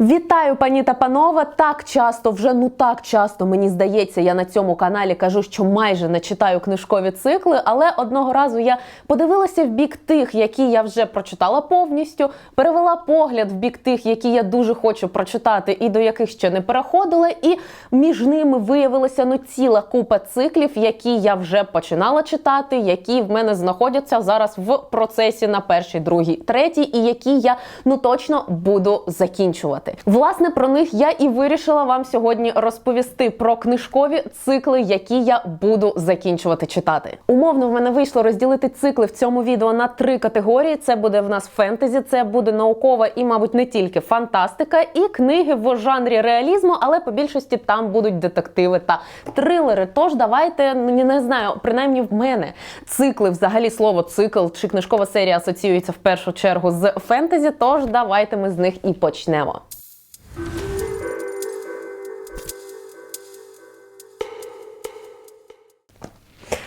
Вітаю, пані та панове. Так часто, вже ну так часто мені здається, я на цьому каналі кажу, що майже не читаю книжкові цикли, але одного разу я подивилася в бік тих, які я вже прочитала повністю, перевела погляд в бік тих, які я дуже хочу прочитати, і до яких ще не переходила. І між ними виявилася ну ціла купа циклів, які я вже починала читати, які в мене знаходяться зараз в процесі на першій, другій, третій, і які я ну точно буду закінчувати. Власне, про них я і вирішила вам сьогодні розповісти про книжкові цикли, які я буду закінчувати читати. Умовно в мене вийшло розділити цикли в цьому відео на три категорії: це буде в нас фентезі, це буде наукова і, мабуть, не тільки фантастика, і книги в жанрі реалізму, але по більшості там будуть детективи та трилери. Тож давайте ну, не знаю, принаймні в мене цикли, взагалі слово цикл чи книжкова серія асоціюється в першу чергу з фентезі. Тож давайте ми з них і почнемо.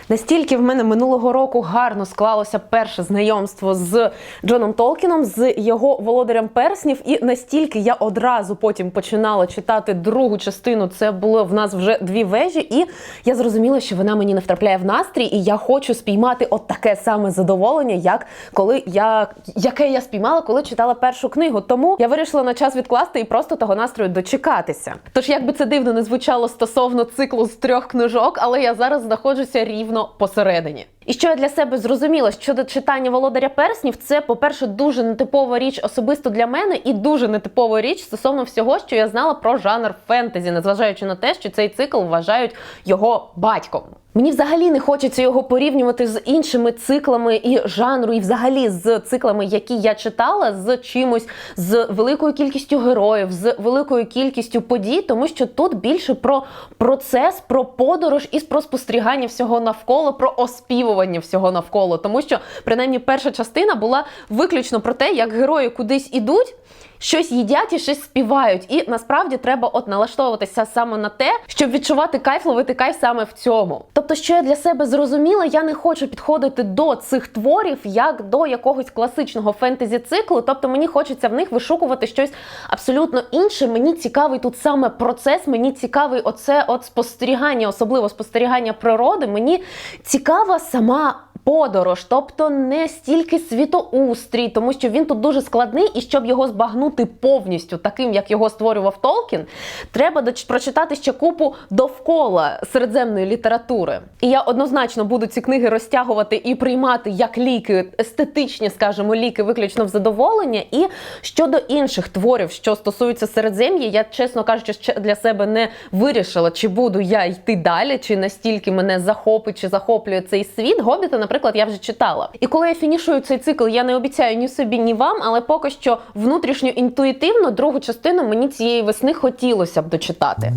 Настільки в мене минулого року гарно склалося перше знайомство з Джоном Толкіном, з його володарем перснів, і настільки я одразу потім починала читати другу частину. Це було в нас вже дві вежі, і я зрозуміла, що вона мені не втрапляє в настрій, і я хочу спіймати от таке саме задоволення, як коли я яке я спіймала, коли читала першу книгу. Тому я вирішила на час відкласти і просто того настрою дочекатися. Тож, як би це дивно не звучало стосовно циклу з трьох книжок, але я зараз знаходжуся рівно посередині. І що я для себе зрозуміла щодо читання володаря перснів, це, по-перше, дуже нетипова річ особисто для мене, і дуже нетипова річ стосовно всього, що я знала про жанр фентезі, незважаючи на те, що цей цикл вважають його батьком. Мені взагалі не хочеться його порівнювати з іншими циклами і жанру, і взагалі з циклами, які я читала, з чимось, з великою кількістю героїв, з великою кількістю подій, тому що тут більше про процес, про подорож і про спостерігання всього навколо, про оспівування всього навколо. Тому що, принаймні, перша частина була виключно про те, як герої кудись ідуть щось їдять і щось співають. І насправді треба от налаштовуватися саме на те, щоб відчувати кайф, ловити кайф саме в цьому. Тобто, що я для себе зрозуміла, я не хочу підходити до цих творів як до якогось класичного фентезі циклу. Тобто мені хочеться в них вишукувати щось абсолютно інше. Мені цікавий тут саме процес, мені цікавий оце от спостерігання, особливо спостерігання природи. Мені цікава сама подорож, тобто не стільки світоустрій, тому що він тут дуже складний, і щоб його збагнути повністю таким, як його створював Толкін, треба прочитати ще купу довкола середземної літератури. І я однозначно буду ці книги розтягувати і приймати як ліки, естетичні, скажімо, ліки, виключно в задоволення. І щодо інших творів, що стосуються середзем'я, я чесно кажучи, для себе не вирішила, чи буду я йти далі, чи настільки мене захопить, чи захоплює цей світ. Гобіта, наприклад наприклад, я вже читала. І коли я фінішую цей цикл, я не обіцяю ні собі, ні вам, але поки що внутрішньо інтуїтивно другу частину мені цієї весни хотілося б дочитати.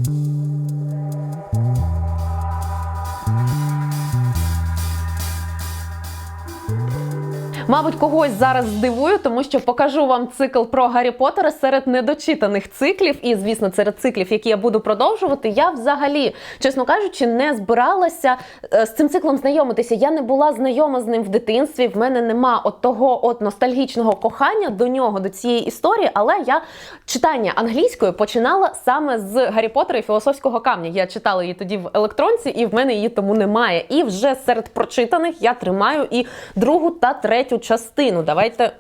Мабуть, когось зараз здивую, тому що покажу вам цикл про Гаррі Поттера серед недочитаних циклів. І, звісно, серед циклів, які я буду продовжувати, я взагалі, чесно кажучи, не збиралася е, з цим циклом знайомитися. Я не була знайома з ним в дитинстві. В мене нема от того от ностальгічного кохання до нього, до цієї історії. Але я читання англійською починала саме з Гаррі Поттера і філософського камня. Я читала її тоді в електронці, і в мене її тому немає. І вже серед прочитаних я тримаю і другу та третю частину. Давайте.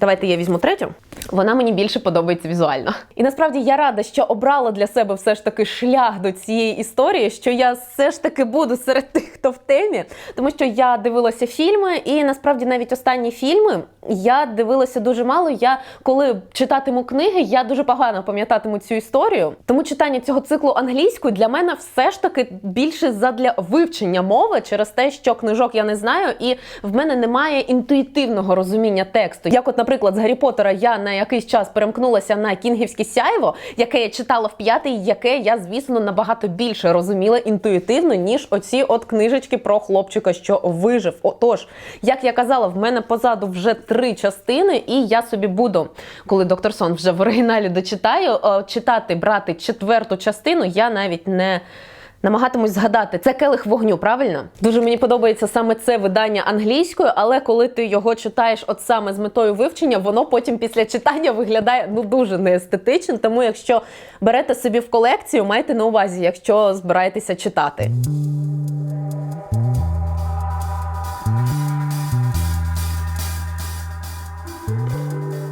Давайте я візьму третю. Вона мені більше подобається візуально. І насправді я рада, що обрала для себе все ж таки шлях до цієї історії, що я все ж таки буду серед тих, хто в темі, тому що я дивилася фільми, і насправді навіть останні фільми я дивилася дуже мало. Я коли читатиму книги, я дуже погано пам'ятатиму цю історію. Тому читання цього циклу англійською для мене все ж таки більше задля вивчення мови через те, що книжок я не знаю, і в мене немає інтуїтивного розуміння тексту. Як, от, наприклад, з Гаррі Поттера я на якийсь час перемкнулася на кінгівське сяйво, яке я читала в п'ятий, яке я, звісно, набагато більше розуміла інтуїтивно, ніж оці от книжечки про хлопчика, що вижив. Отож, як я казала, в мене позаду вже три частини, і я собі буду, коли доктор Сон вже в оригіналі дочитаю, читати, брати четверту частину, я навіть не Намагатимусь згадати, це келих вогню, правильно? Дуже мені подобається саме це видання англійською, але коли ти його читаєш, от саме з метою вивчення, воно потім після читання виглядає ну дуже неестетично. Тому, якщо берете собі в колекцію, майте на увазі, якщо збираєтеся читати.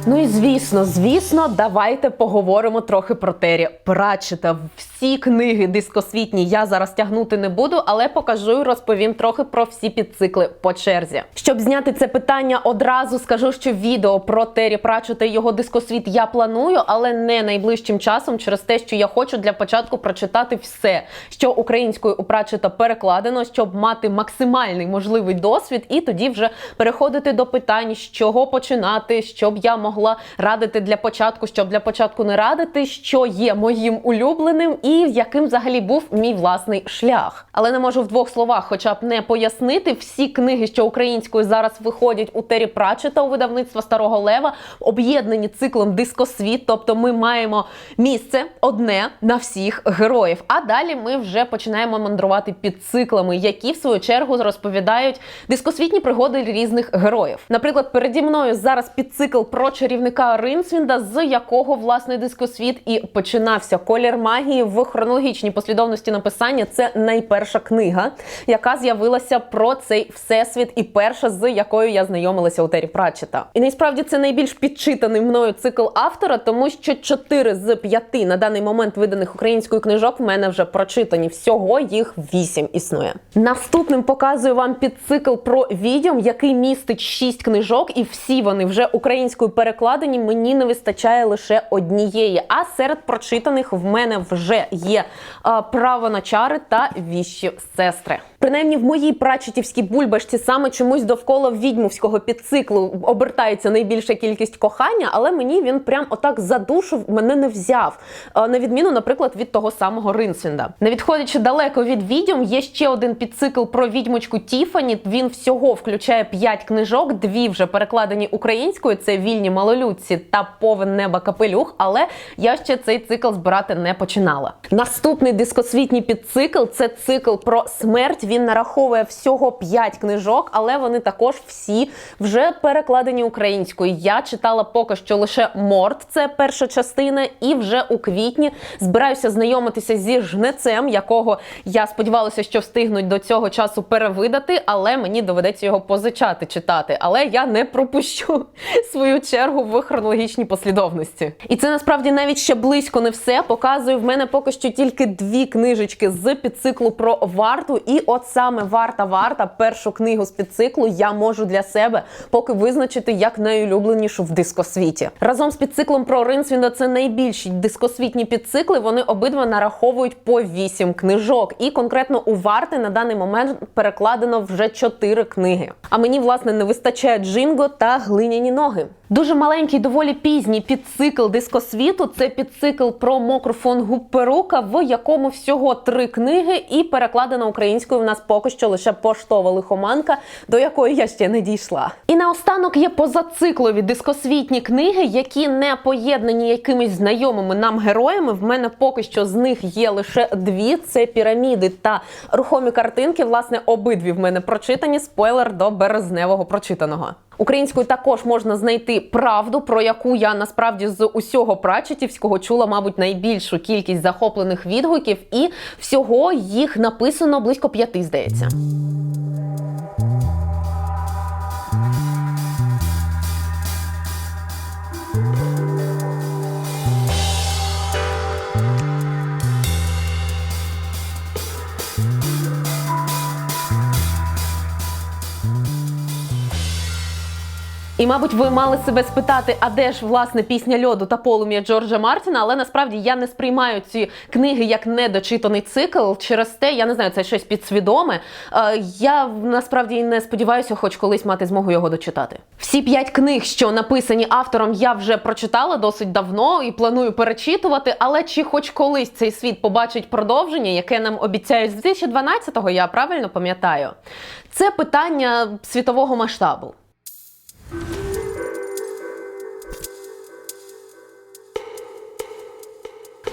Ну і звісно, звісно, давайте поговоримо трохи про Террі Пратчета. Всі книги дискосвітні я зараз тягнути не буду, але покажу і розповім трохи про всі підцикли по черзі. Щоб зняти це питання, одразу скажу, що відео про Террі Пратчета і його дискосвіт я планую, але не найближчим часом, через те, що я хочу для початку прочитати все, що українською у Пратчета перекладено, щоб мати максимальний можливий досвід, і тоді вже переходити до питань, з чого починати, щоб я могла радити для початку, щоб для початку не радити, що є моїм улюбленим і яким взагалі був мій власний шлях. Але не можу в двох словах, хоча б не пояснити всі книги, що українською зараз виходять у Террі Пратчета у видавництва Старого Лева, об'єднані циклом Дискосвіт. Тобто ми маємо місце одне на всіх героїв. А далі ми вже починаємо мандрувати під циклами, які в свою чергу розповідають дискосвітні пригоди різних героїв. Наприклад, переді мною зараз підцикл про чарівника Ринсвінда, з якого власне дискосвіт і починався. Колір магії в хронологічній послідовності написання. Це найперша книга, яка з'явилася про цей всесвіт, і перша з якою я знайомилася у Террі Пратчета. І насправді це найбільш підчитаний мною цикл автора, тому що чотири з п'яти на даний момент виданих українською книжок в мене вже прочитані. Всього їх вісім існує. Наступним показую вам підцикл про відьом, який містить шість книжок, і всі вони вже українською перекладені. Мені не вистачає лише однієї. А серед прочитаних в мене вже є право на чари та віщі сестри. Принаймні в моїй прачетівській бульбашці саме чомусь довкола відьмовського підциклу обертається найбільша кількість кохання, але мені він прям отак за душу мене не взяв. На відміну, наприклад, від того самого Ринсвінда. Не відходячи далеко від відьом, є ще один підцикл про відьмочку Тіфані. Він всього включає п'ять книжок, дві вже перекладені українською. Це вільні малолюдці та повен неба капелюх. Але я ще цей цикл збирати не починала. Наступний дискосвітній підцикл це цикл про смерть. Він нараховує всього 5 книжок, але вони також всі вже перекладені українською. Я читала поки що лише Морт, це перша частина, і вже у квітні збираюся знайомитися зі жнецем, якого я сподівалася, що встигнуть до цього часу перевидати, але мені доведеться його позичати читати. Але я не пропущу свою чергу в хронологічній послідовності. І це насправді навіть ще близько не все. Показую в мене поки що тільки дві книжечки з підциклу про варту. І от саме варта варта, першу книгу з підциклу я можу для себе поки визначити як найулюбленішу в дискосвіті. Разом з підциклом про Ринсвінда це найбільші дискосвітні підцикли. Вони обидва нараховують по вісім книжок. І конкретно у варти на даний момент перекладено вже чотири книги. А мені власне не вистачає джинго та глиняні ноги. Дуже маленький, доволі пізній підцикл дискосвіту. Це підцикл про мокру фон Гупперука, в якому всього три книги, і перекладена українською в нас поки що лише поштова лихоманка, до якої я ще не дійшла. І наостанок є позациклові дискосвітні книги, які не поєднані якимись знайомими нам героями. В мене поки що з них є лише дві: це піраміди та рухомі картинки. Власне, обидві в мене прочитані. Спойлер до березневого прочитаного. Українською також можна знайти правду, про яку я насправді з усього прачетівського чула, мабуть, найбільшу кількість захоплених відгуків, і всього їх написано близько п'яти, здається. І, мабуть, ви мали себе спитати, а де ж власне пісня льоду та полум'я Джорджа Мартіна, але насправді я не сприймаю ці книги як недочитаний цикл. Через те, я не знаю, це щось підсвідоме. Е, Я насправді не сподіваюся, хоч колись мати змогу його дочитати. Всі п'ять книг, що написані автором, я вже прочитала досить давно і планую перечитувати. Але чи хоч колись цей світ побачить продовження, яке нам обіцяють з 2012-го, я правильно пам'ятаю, це питання світового масштабу.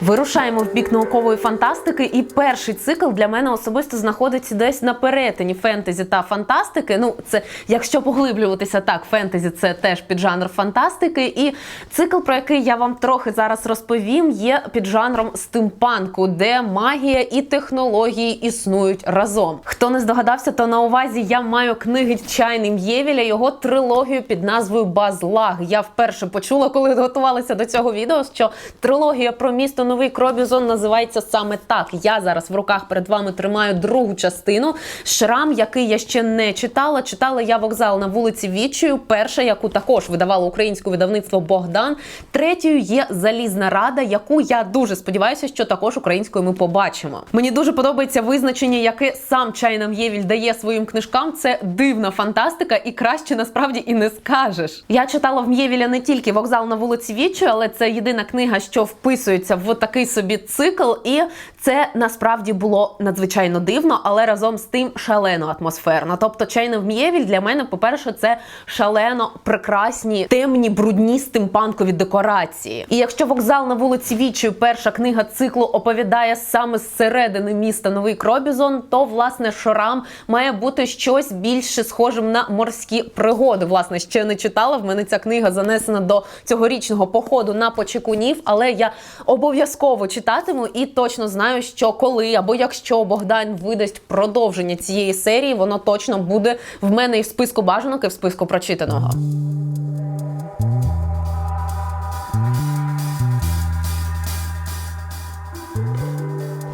Вирушаємо в бік наукової фантастики, і перший цикл для мене особисто знаходиться десь на перетині фентезі та фантастики. Ну, це якщо поглиблюватися так, фентезі це теж піджанр фантастики. І цикл, про який я вам трохи зараз розповім, є піджанром стимпанку, де магія і технології існують разом. Хто не здогадався, то на увазі я маю книги Чайним Євіля, його трилогію під назвою Базлаг. Я вперше почула, коли готувалася до цього відео, що трилогія про місто Новий Кробізон називається саме так. Я зараз в руках перед вами тримаю другу частину. Шрам, який я ще не читала. Читала я вокзал на вулиці Вічою. Перша, яку також видавало українське видавництво Богдан. Третьою є Залізна Рада, яку я дуже сподіваюся, що також українською ми побачимо. Мені дуже подобається визначення, яке сам Чайнам Євіль дає своїм книжкам. Це дивна фантастика, і краще насправді і не скажеш. Я читала в М'євіля не тільки вокзал на вулиці Вічою, але це єдина книга, що вписується в такий собі цикл, і це насправді було надзвичайно дивно, але разом з тим шалено атмосферно. Тобто, чайно в М'євіль для мене, по-перше, це шалено прекрасні, темні, брудні стимпанкові декорації. І якщо вокзал на вулиці Вічою, перша книга циклу оповідає саме з середини міста Новий Кробізон, то власне Шорам має бути щось більше схожим на морські пригоди. Власне, ще не читала. В мене ця книга занесена до цьогорічного походу на почекунів, але я обов'язково читатиму і точно знаю, що коли або якщо Богдан видасть продовження цієї серії, воно точно буде в мене і в списку бажанок, і в списку прочитаного.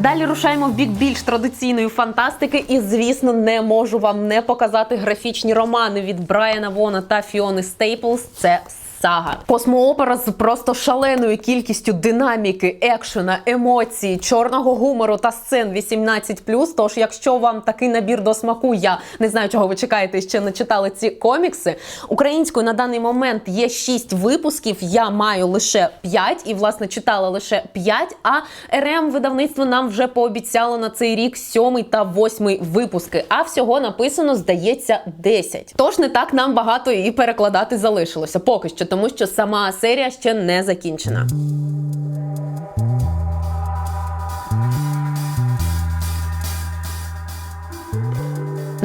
Далі рушаємо в бік більш традиційної фантастики, і звісно, не можу вам не показати графічні романи від Брайана Вона та Фіони Стейплс. Це Сага космоопера з просто шаленою кількістю динаміки, екшена, емоцій, чорного гумору та сцен 18+. Тож, якщо вам такий набір до смаку, я не знаю, чого ви чекаєте, ще не читали ці комікси. Українською на даний момент є 6 випусків. Я маю лише 5 і власне читала лише 5, А РМ видавництво нам вже пообіцяло на цей рік 7 та 8 випуски. А всього написано, здається, 10. Тож не так нам багато і перекладати залишилося. Поки що тому що сама серія ще не закінчена.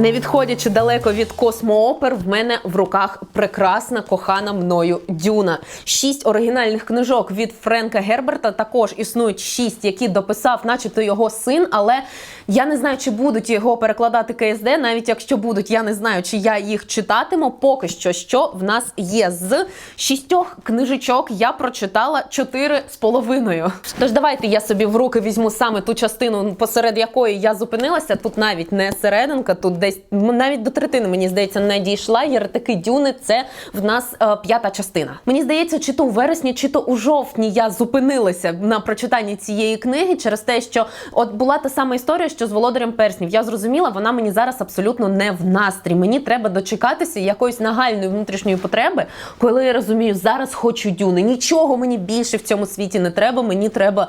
Не відходячи далеко від космоопер, в мене в руках прекрасна кохана мною Дюна. Шість оригінальних книжок від Френка Герберта. Також існують шість, які дописав, начебто його син. Але я не знаю, чи будуть його перекладати КСД. Навіть якщо будуть, я не знаю, чи я їх читатиму. Поки що, що в нас є з шістьох книжечок. Я прочитала чотири з половиною. Тож давайте я собі в руки візьму саме ту частину, посеред якої я зупинилася. Тут навіть не серединка, тут десь навіть до третини, мені здається, не дійшла. Єретики Дюни це в нас е, п'ята частина. Мені здається, чи то у вересні, чи то у жовтні я зупинилася на прочитанні цієї книги через те, що от була та сама історія, з володарем перснів. Я зрозуміла, вона мені зараз абсолютно не в настрій. Мені треба дочекатися якоїсь нагальної внутрішньої потреби, коли я розумію, зараз хочу дюни. Нічого мені більше в цьому світі не треба. Мені треба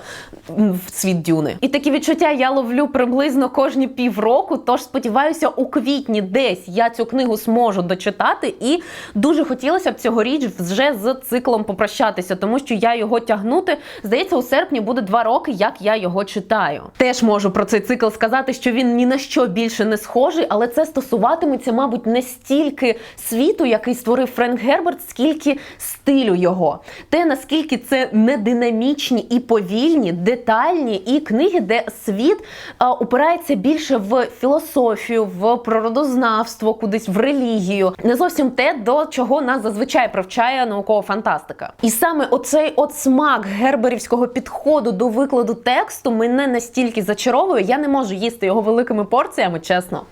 в світ дюни. І такі відчуття я ловлю приблизно кожні півроку. Тож сподіваюся, у квітні десь я цю книгу зможу дочитати, і дуже хотілося б цьогоріч вже з циклом попрощатися, тому що я його тягнути. Здається, у серпні буде два роки, як я його читаю. Теж можу про цей цикл сказати, що він ні на що більше не схожий, але це стосуватиметься, мабуть, не стільки світу, який створив Френк Герберт, скільки стилю його. Те наскільки це не динамічні і повільні, детальні і книги, де світ а, упирається більше в філософію, в природознавство, кудись в релігію, не зовсім те, до чого нас зазвичай привчає наукова фантастика. І саме оцей от смак герберівського підходу до викладу тексту мене настільки зачаровує, я не можу їсти його великими порціями, чесно.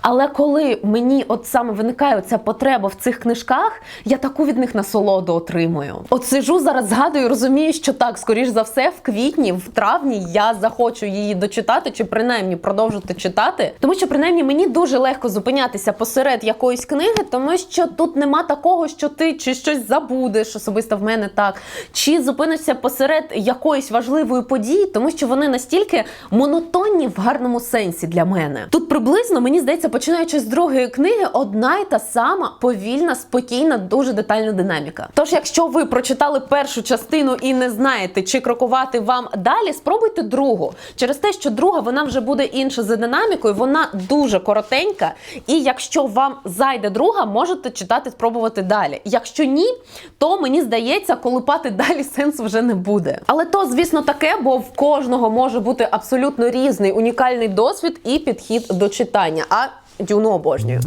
Але коли мені от саме виникає ця потреба в цих книжках, я таку від них насолоду отримую. От сижу зараз, згадую, розумію, що так, скоріш за все, в квітні, в травні я захочу її дочитати, чи принаймні продовжити читати, тому що принаймні мені дуже легко зупинятися посеред якоїсь книги, тому що тут нема такого, що ти чи щось забудеш, особисто в мене так, чи зупинишся посеред якоїсь важливої події, тому що вони настільки монотонні в гарному сенсі для мене. Тут приблизно мені здається починаючи з другої книги, одна й та сама повільна, спокійна, дуже детальна динаміка. Тож, якщо ви прочитали першу частину і не знаєте, чи крокувати вам далі, спробуйте другу. Через те, що друга вона вже буде інша за динамікою, вона дуже коротенька. І якщо вам зайде друга, можете читати, спробувати далі. Якщо ні, то мені здається, колупати далі сенсу вже не буде. Але то, звісно, таке, бо в кожного може бути абсолютно різний унікальний досвід і підхід до читання. А дюну обожнюю.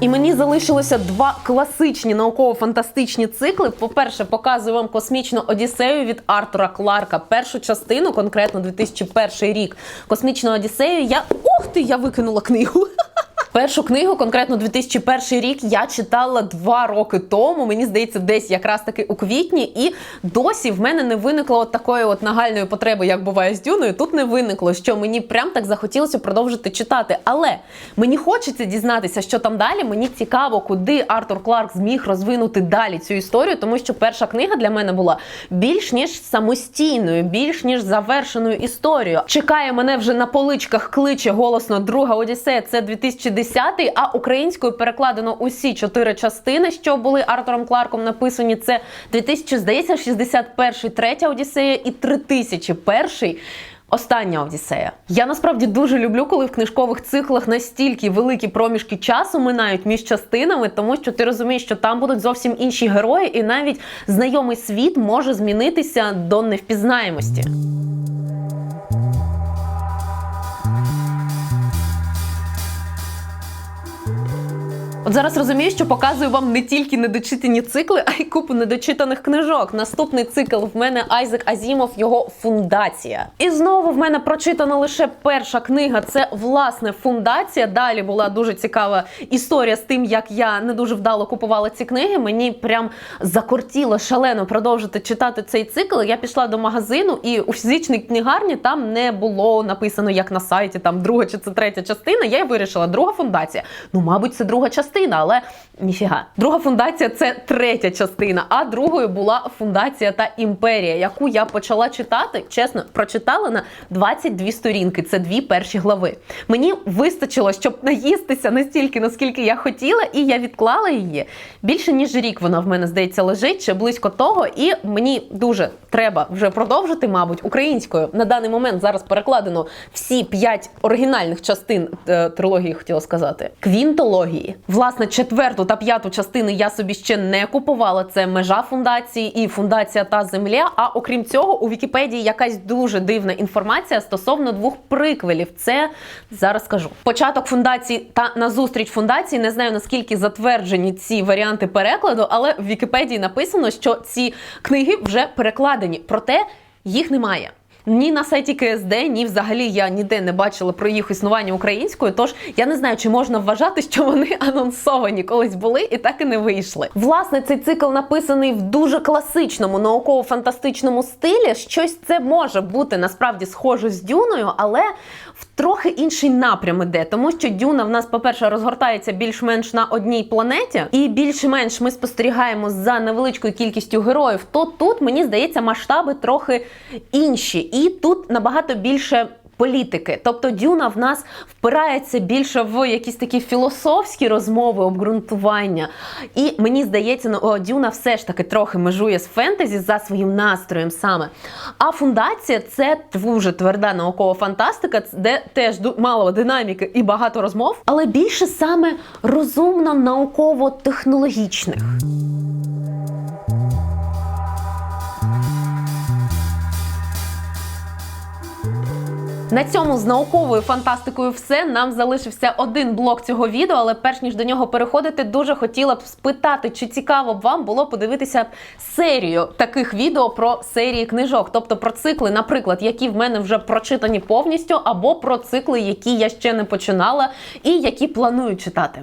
І мені залишилося два класичні науково-фантастичні цикли. По-перше, показую вам космічну Одіссею від Артура Кларка. Першу частину, конкретно 2001 рік. Космічну Одіссею. Я ух ти, я викинула книгу. Першу книгу, конкретно 2001 рік, я читала два роки тому. Мені здається, десь якраз таки у квітні, і досі в мене не виникло от такої от нагальної потреби, як буває з дюною. Тут не виникло, що мені прям так захотілося продовжити читати. Але мені хочеться дізнатися, що там далі. Мені цікаво, куди Артур Кларк зміг розвинути далі цю історію, тому що перша книга для мене була більш ніж самостійною, більш ніж завершеною історією. Чекає мене вже на поличках, кличе голосно друга Одіссея. Це 2010 а українською перекладено усі чотири частини, що були Артуром Кларком написані. Це 2000, здається, 61 третя Одіссея і 3001 Остання Одіссея. Я насправді дуже люблю, коли в книжкових циклах настільки великі проміжки часу минають між частинами, тому що ти розумієш, що там будуть зовсім інші герої, і навіть знайомий світ може змінитися до невпізнаємості. От зараз розумію, що показую вам не тільки недочитані цикли, а й купу недочитаних книжок. Наступний цикл в мене Айзек Азімов, його фундація. І знову в мене прочитана лише перша книга. Це власне фундація. Далі була дуже цікава історія з тим, як я не дуже вдало купувала ці книги. Мені прям закортіло шалено продовжити читати цей цикл. Я пішла до магазину, і у фізичній книгарні там не було написано як на сайті, там друга чи це третя частина. Я й вирішила, друга фундація. Ну, мабуть, це друга частина частина, але ніфіга. Друга фундація це третя частина. А другою була фундація та імперія, яку я почала читати. Чесно, прочитала на 22 сторінки. Це дві перші глави. Мені вистачило, щоб наїстися настільки, наскільки я хотіла, і я відклала її. Більше ніж рік вона в мене здається лежить чи близько того. І мені дуже треба вже продовжити, мабуть, українською. На даний момент зараз перекладено всі п'ять оригінальних частин е, трилогії, хотіла сказати, квінтології. Власне, четверту та п'яту частини я собі ще не купувала. Це межа фундації і фундація та земля. А окрім цього, у Вікіпедії якась дуже дивна інформація стосовно двох приквелів. Це зараз скажу. Початок фундації та назустріч фундації. Не знаю наскільки затверджені ці варіанти перекладу, але в Вікіпедії написано, що ці книги вже перекладені, проте їх немає. Ні на сайті КСД, ні взагалі я ніде не бачила про їх існування українською. Тож я не знаю, чи можна вважати, що вони анонсовані колись були і так і не вийшли. Власне, цей цикл написаний в дуже класичному науково-фантастичному стилі. Щось це може бути насправді схоже з дюною, але в трохи інший напрям іде, тому що дюна в нас, по-перше, розгортається більш-менш на одній планеті, і більш-менш ми спостерігаємо за невеличкою кількістю героїв. То тут мені здається масштаби трохи інші, і тут набагато більше. Політики, тобто Дюна в нас впирається більше в якісь такі філософські розмови, обґрунтування. І мені здається, ну, Дюна все ж таки трохи межує з фентезі за своїм настроєм саме. А фундація це дуже тверда наукова фантастика, де теж мало динаміки і багато розмов, але більше саме розумно науково-технологічних. На цьому з науковою фантастикою все. Нам залишився один блок цього відео, але перш ніж до нього переходити, дуже хотіла б спитати, чи цікаво б вам було подивитися серію таких відео про серії книжок, тобто про цикли, наприклад, які в мене вже прочитані повністю, або про цикли, які я ще не починала, і які планую читати.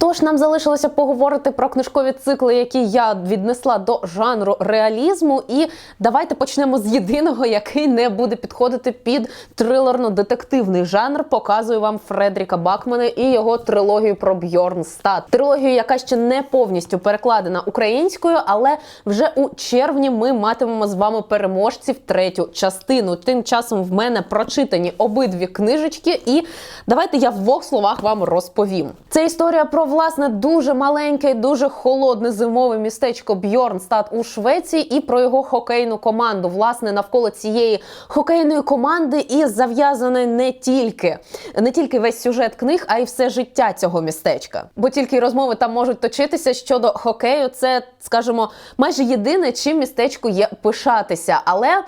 Тож нам залишилося поговорити про книжкові цикли, які я віднесла до жанру реалізму. І давайте почнемо з єдиного, який не буде підходити під трилерно-детективний жанр. Показую вам Фредріка Бакмана і його трилогію про Бьорнстад. Трилогію, яка ще не повністю перекладена українською, але вже у червні ми матимемо з вами переможців третю частину. Тим часом в мене прочитані обидві книжечки, і давайте я в двох словах вам розповім. Це історія про власне дуже маленьке, дуже холодне зимове містечко Бьорнстад у Швеції і про його хокейну команду. Власне, навколо цієї хокейної команди і зав'язаний не тільки не тільки весь сюжет книг, а й все життя цього містечка. Бо тільки розмови там можуть точитися щодо хокею. Це, скажімо, майже єдине, чим містечку є пишатися. Але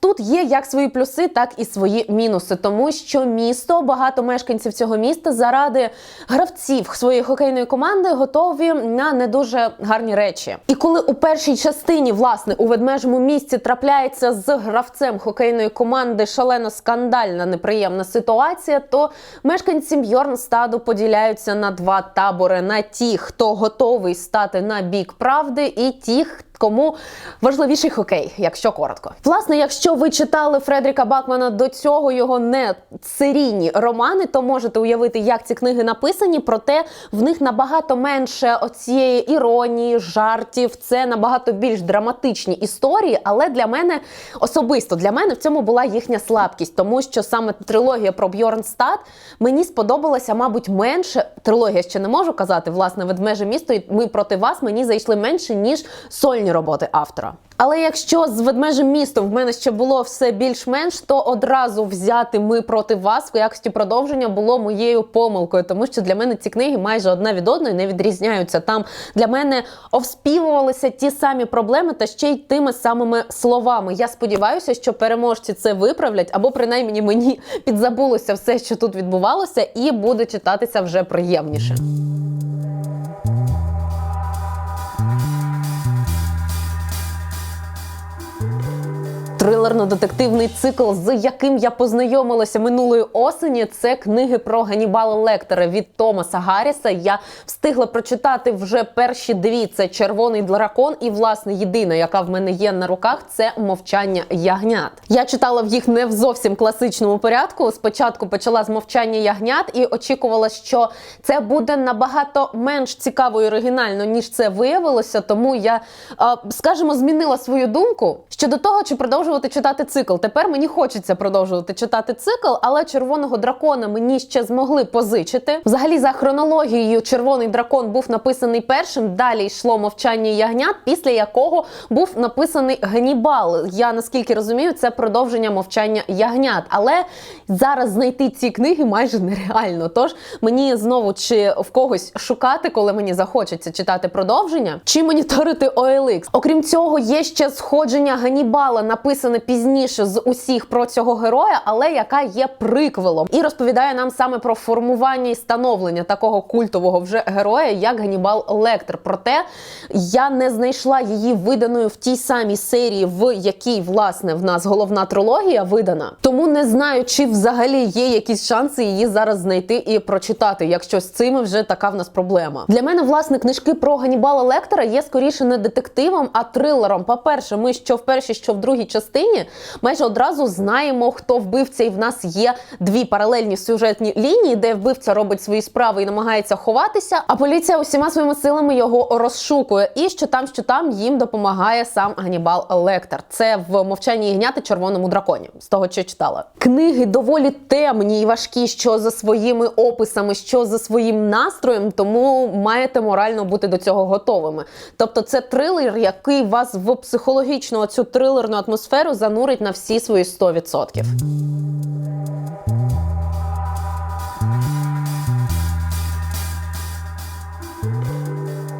тут є як свої плюси, так і свої мінуси, тому що місто, багато мешканців цього міста заради гравців своєї хокейної команди готові на не дуже гарні речі. І коли у першій частині, власне, у ведмежому місці трапляється з гравцем хокейної команди шалено скандальна неприємна ситуація, то мешканці Бьорнстаду поділяються на два табори: на ті, хто готовий стати на бік правди, і ті, Кому важливіший хокей, якщо коротко. Власне, якщо ви читали Фредріка Бакмана до цього його не серійні романи, то можете уявити, як ці книги написані, проте в них набагато менше оцієї іронії, жартів. Це набагато більш драматичні історії. Але для мене особисто для мене в цьому була їхня слабкість, тому що саме трилогія про Бьорнстад мені сподобалася, мабуть, менше. Трилогія ще не можу казати, власне, ведмеже місто і ми проти вас мені зайшли менше ніж сольні роботи автора. Але якщо з ведмежим містом в мене ще було все більш-менш, то одразу взяти ми проти вас в якості продовження було моєю помилкою, тому що для мене ці книги майже одна від одної не відрізняються. Там для мене овспівувалися ті самі проблеми та ще й тими самими словами. Я сподіваюся, що переможці це виправлять, або принаймні мені підзабулося все, що тут відбувалося, і буде читатися вже приємніше. Трилерно-детективний цикл, з яким я познайомилася минулої осені, це книги про Ганібала Лектора від Томаса Гарріса. Я встигла прочитати вже перші дві: це червоний дракон, і власне єдина, яка в мене є на руках, це мовчання ягнят. Я читала в їх не в зовсім класичному порядку. Спочатку почала з мовчання ягнят і очікувала, що це буде набагато менш цікаво і оригінально, ніж це виявилося. Тому я, скажімо, змінила свою думку щодо того, чи продовжувати читати цикл. Тепер мені хочеться продовжувати читати цикл, але червоного дракона мені ще змогли позичити. Взагалі, за хронологією, червоний дракон був написаний першим. Далі йшло мовчання ягнят, після якого був написаний Ганібал. Я наскільки розумію, це продовження мовчання ягнят. Але зараз знайти ці книги майже нереально. Тож мені знову чи в когось шукати, коли мені захочеться читати продовження, чи моніторити OLX. Окрім цього, є ще сходження Ганібала, написане пізніше з усіх про цього героя, але яка є приквелом і розповідає нам саме про формування і становлення такого культового вже героя, як Ганібал Лектор. Проте я не знайшла її виданою в тій самій серії, в якій власне в нас головна трилогія видана. Тому не знаю, чи взагалі є якісь шанси її зараз знайти і прочитати, якщо з цими вже така в нас проблема. Для мене власне книжки про Ганібала Лектора є скоріше не детективом, а трилером. По перше, ми що в першій, що в другій частині майже одразу знаємо, хто вбивця, і в нас є дві паралельні сюжетні лінії, де вбивця робить свої справи і намагається ховатися. А поліція усіма своїми силами його розшукує. І що там, що там їм допомагає сам Ганібал Лектор. Це в мовчанні ягняти червоному драконі. З того, що читала. Книги доволі темні і важкі, що за своїми описами, що за своїм настроєм, тому маєте морально бути до цього готовими. Тобто, це трилер, який вас в психологічну цю трилерну атмосферу занурить на всі свої 100%.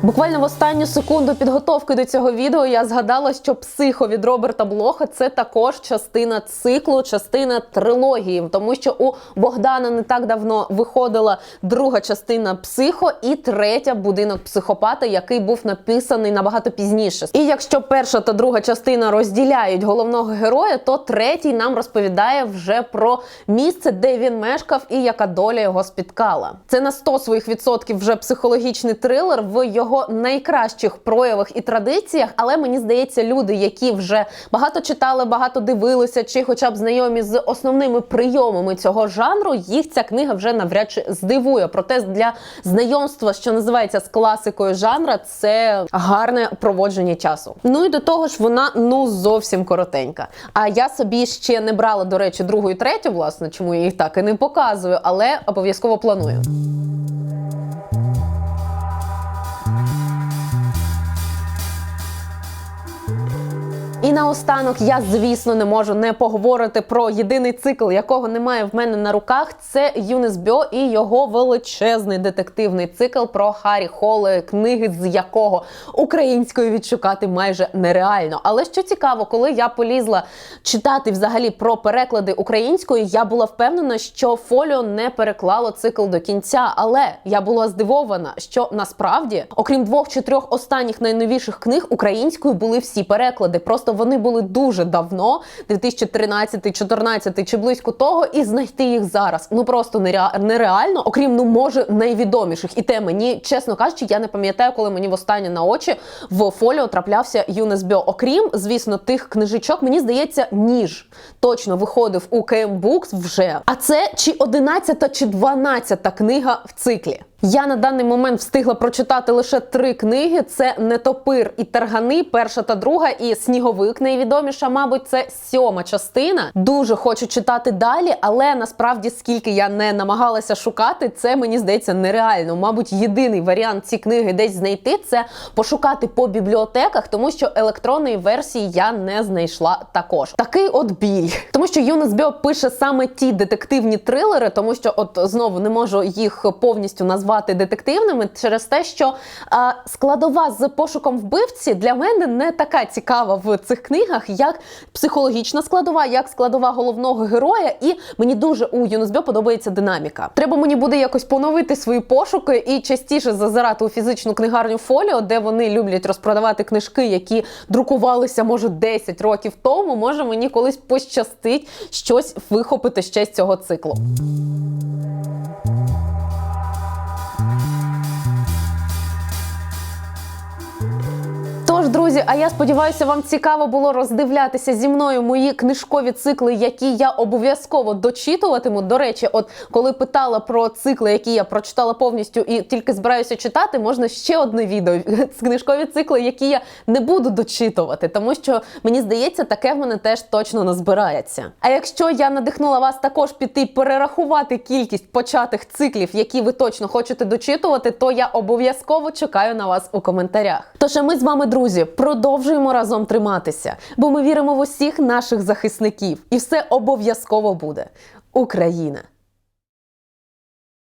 Буквально в останню секунду підготовки до цього відео я згадала, що психо від Роберта Блоха це також частина циклу, частина трилогії, тому що у Богдана не так давно виходила друга частина психо і третя будинок психопата, який був написаний набагато пізніше. І якщо перша та друга частина розділяють головного героя, то третій нам розповідає вже про місце, де він мешкав і яка доля його спіткала. Це на 100 своїх відсотків вже психологічний трилер в його найкращих проявах і традиціях. Але мені здається, люди, які вже багато читали, багато дивилися, чи хоча б знайомі з основними прийомами цього жанру, їх ця книга вже навряд чи здивує. Проте для знайомства, що називається з класикою жанра, це гарне проводження часу. Ну і до того ж, вона ну зовсім коротенька. А я собі ще не брала, до речі, другу і третю, власне, чому я їх так і не показую, але обов'язково планую. І наостанок я, звісно, не можу не поговорити про єдиний цикл, якого немає в мене на руках. Це Юнес Бьо і його величезний детективний цикл про Харі Холе, книги з якого українською відшукати майже нереально. Але що цікаво, коли я полізла читати взагалі про переклади українською, я була впевнена, що Фоліо не переклало цикл до кінця. Але я була здивована, що насправді, окрім двох чи трьох останніх найновіших книг, українською були всі переклади. Просто вони були дуже давно, 2013, 14 чи близько того, і знайти їх зараз ну просто нереально. Окрім ну може найвідоміших. І те мені, чесно кажучи, я не пам'ятаю, коли мені востаннє на очі в фоліо траплявся Юнес Бьо. Окрім, звісно, тих книжечок, мені здається, ніж точно виходив у КМ Букс вже. А це чи 11 чи 12 книга в циклі. Я на даний момент встигла прочитати лише три книги: це Нетопир і Таргани, перша та друга, і Сніговик найвідоміша, мабуть, це сьома частина. Дуже хочу читати далі, але насправді, скільки я не намагалася шукати, це мені здається нереально. Мабуть, єдиний варіант ці книги десь знайти це пошукати по бібліотеках, тому що електронної версії я не знайшла також. Такий от біль, тому що Юнес Біо пише саме ті детективні трилери, тому що, от знову не можу їх повністю назвати детективними через те, що а, складова з пошуком вбивці для мене не така цікава в цих книгах, як психологічна складова, як складова головного героя. І мені дуже у Юнесбьо подобається динаміка. Треба мені буде якось поновити свої пошуки і частіше зазирати у фізичну книгарню фоліо, де вони люблять розпродавати книжки, які друкувалися може 10 років тому. Може мені колись пощастить щось вихопити ще з цього циклу. Тож, друзі, а я сподіваюся, вам цікаво було роздивлятися зі мною мої книжкові цикли, які я обов'язково дочитуватиму. До речі, от коли питала про цикли, які я прочитала повністю і тільки збираюся читати, можна ще одне відео з книжкові цикли, які я не буду дочитувати, тому що мені здається, таке в мене теж точно назбирається. А якщо я надихнула вас також піти перерахувати кількість початих циклів, які ви точно хочете дочитувати, то я обов'язково чекаю на вас у коментарях. Тож ми з вами, друзі, продовжуємо разом триматися, бо ми віримо в усіх наших захисників, і все обов'язково буде. Україна!